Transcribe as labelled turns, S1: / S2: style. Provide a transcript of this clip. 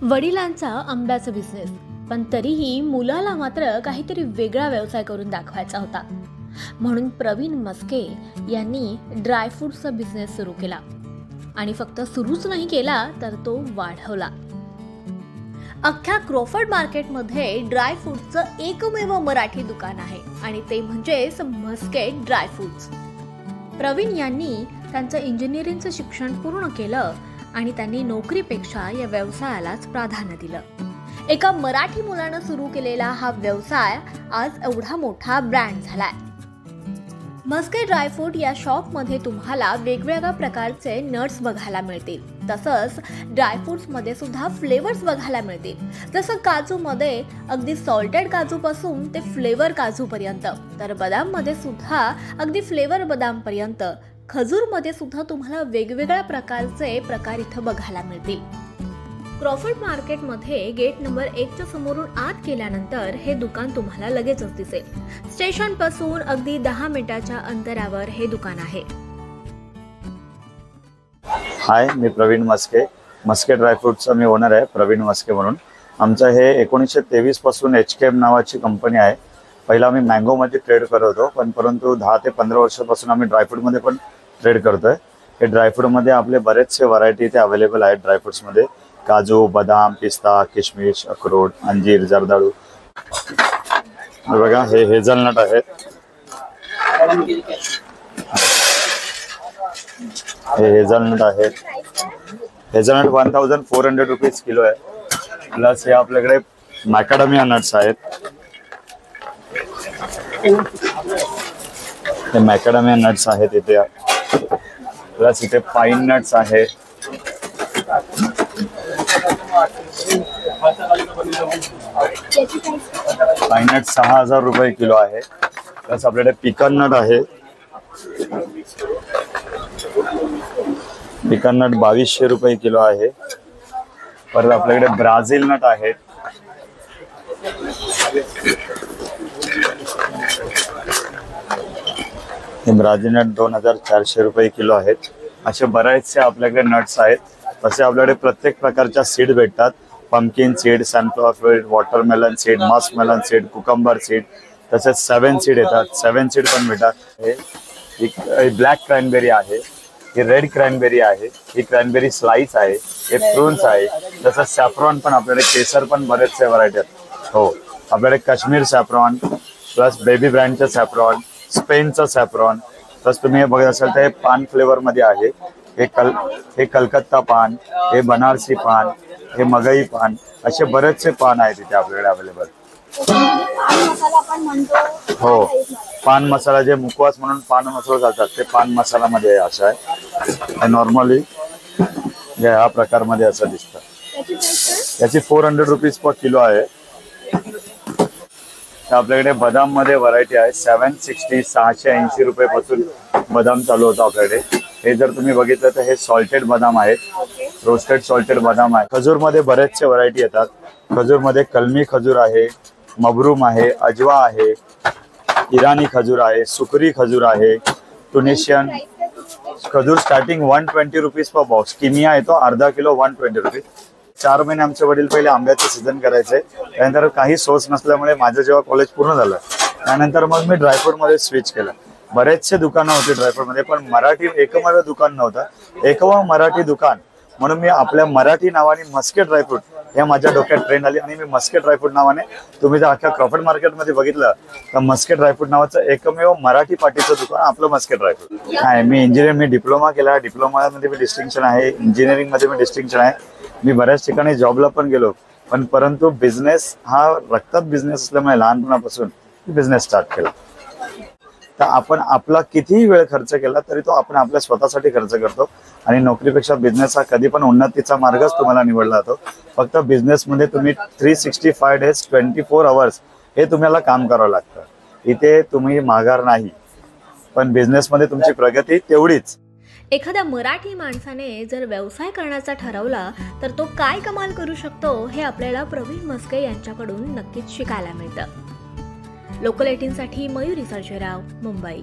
S1: वडिलांचा आंब्याचा बिझनेस पण तरीही मुलाला मात्र काहीतरी वेगळा व्यवसाय करून दाखवायचा होता. म्हणून प्रवीण मस्के यांनी ड्रायफ्रूटचा बिझनेस सुरू केला. आणि फक्त सुरूच नाही केला तर तो वाढवला. अख्ख्या क्रॉफर्ड मार्केटमध्ये ड्रायफ्रूटचं एकमेव मराठी दुकान आहे. आणि ते म्हणजेच मस्के ड्रायफ्रुट्स प्रवीण यांनी त्यांचं इंजिनिअरिंगचं शिक्षण पूर्ण केलं आणि त्यांनी नोकरीपेक्षा या व्यवसायालाच प्राधान्य दिलं. एका मराठी मुलानं सुरू केलेला हा व्यवसाय आज एवढा मोठा ब्रँड झालाय. मस्के ड्रायफ्रूट या शॉपमध्ये तुम्हाला वेगवेगळ्या प्रकारचे नट्स बघायला मिळतील. तसंच ड्रायफ्रूट्समध्ये सुद्धा फ्लेवर्स बघायला मिळतील. जसं काजूमध्ये अगदी सॉल्टेड काजूपासून ते फ्लेवर काजूपर्यंत तर बदाममध्ये सुद्धा अगदी फ्लेवर बदामपर्यंत खजूरमध्ये सुद्धा तुम्हाला वेगवेगळ्या प्रकारचे प्रकार इथं बघायला मिळतील. क्रॉफर्ड मार्केटमध्ये गेट नंबर एकच्या समोरून आत केल्यानंतर हे दुकान तुम्हाला लगेचच दिसेल. स्टेशनपासून अगदी दहा मिनिटाच्या अंतरावर हे दुकान आहे.
S2: हाय मी प्रवीण मस्के. मस्के ड्रायफ्रूटचा मी ओनर आहे प्रवीण मस्के म्हणून. आमचं हे एकोणीसशे तेवीसपासून एच के एम नावाची कंपनी आहे. पहिला आम्ही मँगोमध्ये ट्रेड करत होतो पण परंतु दहा ते पंधरा वर्षापासून आम्ही ड्रायफ्रूटमध्ये पण ट्रेड करतोय. हे ड्रायफ्रूटमध्ये आपले बरेचसे व्हरायटी इथे अवेलेबल आहेत ड्रायफ्रूट्समध्ये काजू बदाम पिस्ता किशमिश अक्रोड अंजीर जर्दाळू. बघा हे हेझलनट आहेत. हे हेझलनट आहेत. Hazelnut one thousand four hundred rupees kilo आहे. प्लस हे आपल्याकडे मॅकॅडमिया नट्स आहेत. हे मॅकॅडमिया नट्स आहेत इथे. प्लस इथे पाईन नट्स आहे. पाईन नट सहा हजार रुपये किलो आहे. प्लस आपल्याकडे पिकन नट आहे. पिकन नट बावीसशे रुपये किलो आहे. परत आपल्याकडे ब्राझील नट आहेत हे नट दोन हजार चारशे रुपये किलो आहेत. असे बरेचसे आपल्याकडे नट्स आहेत. तसे आपल्याकडे प्रत्येक प्रकारच्या सीड भेटतात. Pumpkin seed sunflower seed watermelon seed muskmelon seed cucumber seed तसेच सेवन सीड येतात. सेवन सीड पण भेटतात. हे ब्लॅक क्रॅनबेरी आहे. ही रेड क्रॅनबेरी आहे. ही क्रॅनबेरी स्लाइस आहे. हे प्रून्स आहे. तसंच सॅफ्रॉन पण आपल्याकडे केसर पण बरेचसे व्हरायटी आहेत. हो. आपल्याकडे काश्मीर सॅफ्रॉन प्लस बेबी ब्रँडचं सॅफ्रॉन स्पेनचं सॅफ्रॉन प्लस तुम्ही हे बघत असाल तर हे पान फ्लेवर मध्ये आहे. हे कल हे कलकत्ता पान हे बनारसी पान हे मगई पान असे बरेचसे पान आहेत इथे आपल्याकडे अवेलेबल हो. पान मसाला जे मुखवास म्हणून पान मसाला जातात ते पान मसालामध्ये असं आहे. नॉर्मली ह्या प्रकारमध्ये असं दिसतं. याची four hundred rupees per kilo आहे. आपल्याकडे बदाममध्ये व्हरायटी आहे. सेवन सिक्स्टी सहाशे ऐंशी रुपये पासून बदाम चालू होतं आपल्याकडे. हे जर तुम्ही बघितलं तर हे सॉल्टेड बदाम आहेत. रोस्टेड सॉल्टेड बदाम आहे. खजूरमध्ये बरेचसे व्हरायटी येतात. खजूरमध्ये कलमी खजूर आहे मबरूम आहे अजवा आहे इराणी खजूर आहे सुकरी खजूर आहे टुनिशियन खजूर starting one twenty rupees per box Kimia येतो अर्धा किलो वन ट्वेंटी रुपीज चार महिने आमचे वडील पहिले आंब्याचे सीझन करायचे. त्यानंतर काही सोर्स नसल्यामुळे माझं जेव्हा कॉलेज पूर्ण झालं त्यानंतर मग मी ड्रायफ्रूटमध्ये स्विच केलं. बरेचसे दुकानं होती ड्रायफ्रूटमध्ये पण मराठी एकमेव दुकान नव्हतं. एकव मराठी दुकान म्हणून मी आपल्या मराठी नावाने मस्के ड्रायफ्रूट हे माझ्या डोक्यात ट्रेंड आली आणि मी मस्के ड्रायफ्रूट नावाने तुम्ही जर अख्ख्या क्रॉफर्ड मार्केटमध्ये बघितलं तर मस्के ड्रायफ्रूट नावाचं एकमेव मराठी पार्टीचं दुकान आपलं मस्के ड्रायफ्रूट नाही मी इंजिनियर मी डिप्लोमा केला. डिप्लोमामध्ये मी डिस्टिंक्शन आहे इंजिनिअरिंगमध्ये मी डिस्टिंक्शन आहे. मी बऱ्याच ठिकाणी जॉबला पण गेलो पण परंतु बिझनेस हा रक्तात बिझनेस असल्यामुळे लहानपणापासून बिझनेस स्टार्ट केला. तर आपण आपला कितीही वेळ खर्च केला तरी तो आपण आपल्या स्वतःसाठी खर्च करतो आणि नोकरीपेक्षा बिझनेस हा कधी पण उन्नतीचा मार्गच तुम्हाला निवडला जातो. फक्त बिझनेसमध्ये तुम्ही three sixty five days twenty four hours हे तुम्हाला काम करावं लागतं. इथे तुम्ही माघार नाही पण बिझनेसमध्ये तुमची प्रगती तेवढीच.
S1: एखाद्या मराठी माणसाने जर व्यवसाय करण्याचा ठरवला तर तो काय कमाल करू शकतो हे आपल्याला प्रवीण मस्के यांच्याकडून नक्कीच शिकायला मिळतं. लोकल एटीनसाठी मयुरी सर्जेराव मुंबई.